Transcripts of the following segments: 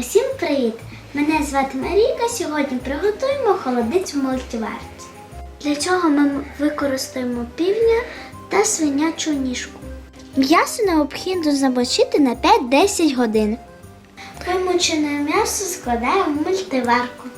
Усім привіт! Мене звати Марійка. Сьогодні приготуємо холодець в мультиварці. Для цього ми використаємо півня та свинячу ніжку. М'ясо необхідно замочити на 5-10 годин. Вимучене м'ясо складаємо в мультиварку.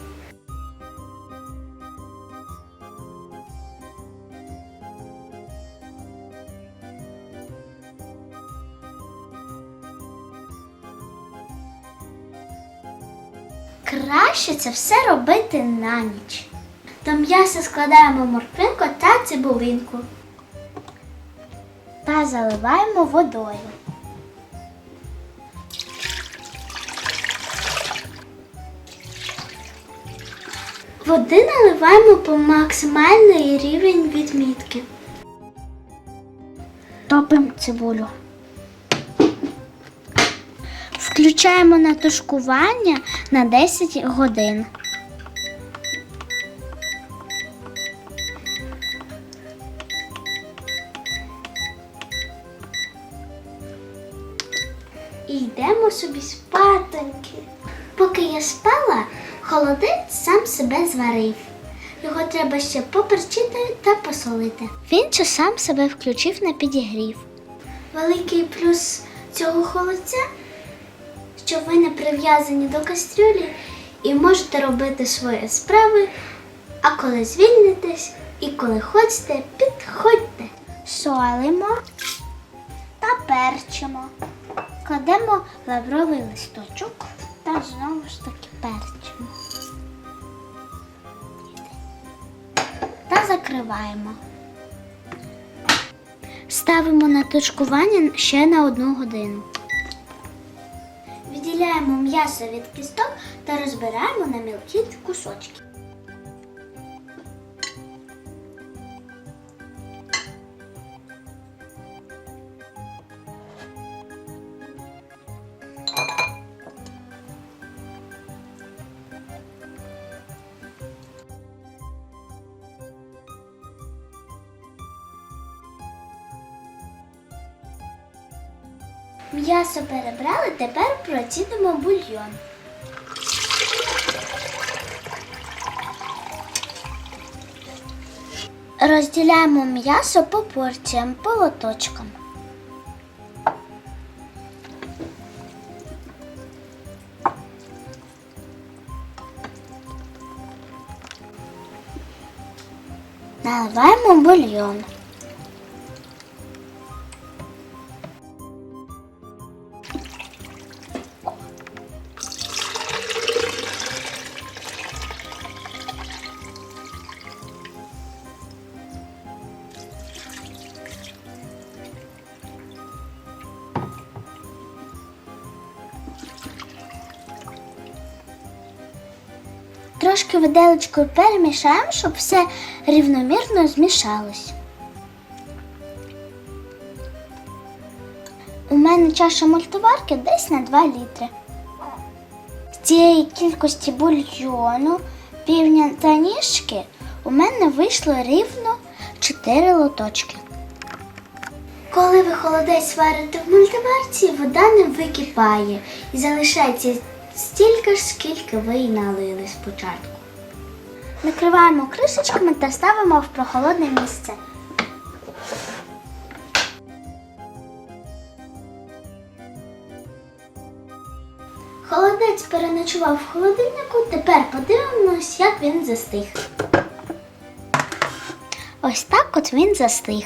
Краще це все робити на ніч. До м'яса складаємо морквинку та цибулинку та заливаємо водою. Води наливаємо по максимальний рівень відмітки. Топимо цибулю. Включаємо на тушкування на 10 годин. І йдемо собі спатоньки. Поки я спала, холодець сам себе зварив. Його треба ще поперчити та посолити. Він же сам себе включив на підігрів. Великий плюс цього холодця, що ви не прив'язані до кастрюлі і можете робити свої справи, а коли звільнитесь і коли хочете, підходьте. Солимо та перчимо. Кладемо лавровий листочок та знову ж таки перчимо. Та закриваємо. Ставимо на тушкування ще на одну годину. Відділяємо м'ясо від кісток та розбираємо на мілкі кусочки. М'ясо перебрали, тепер процідимо бульйон. Розділяємо м'ясо по порціям, по лоточкам. Наливаємо бульйон. Трошки виделочкою перемішаємо, щоб все рівномірно змішалось. У мене чаша мультиварки десь на 2 літри. З цієї кількості бульйону, півня та ніжки у мене вийшло рівно 4 лоточки. Коли ви холодець варите в мультиварці, вода не википає і залишається стільки ж, скільки ви й налили спочатку. Накриваємо кришечками та ставимо в прохолодне місце. Холодець переночував в холодильнику, тепер подивимось, як він застиг. Ось так от він застиг.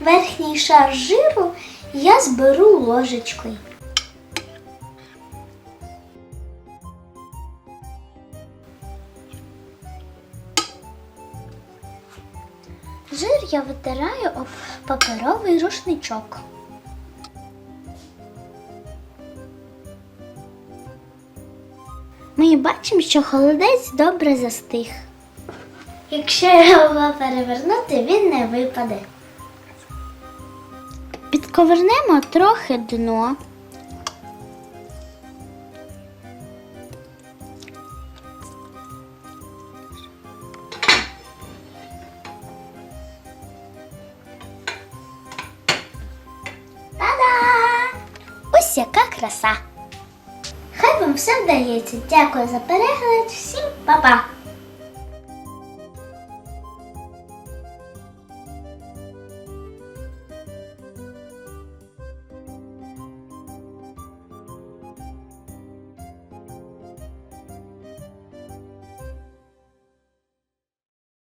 Верхній шар жиру я зберу ложечкою. Жир я витираю об паперовий рушничок. Ми бачимо, що холодець добре застиг. Якщо його перевернути, він не випаде. Підковернемо трохи дно. Краса! Хай вам все вдається. Дякую за перегляд. Всім па-па!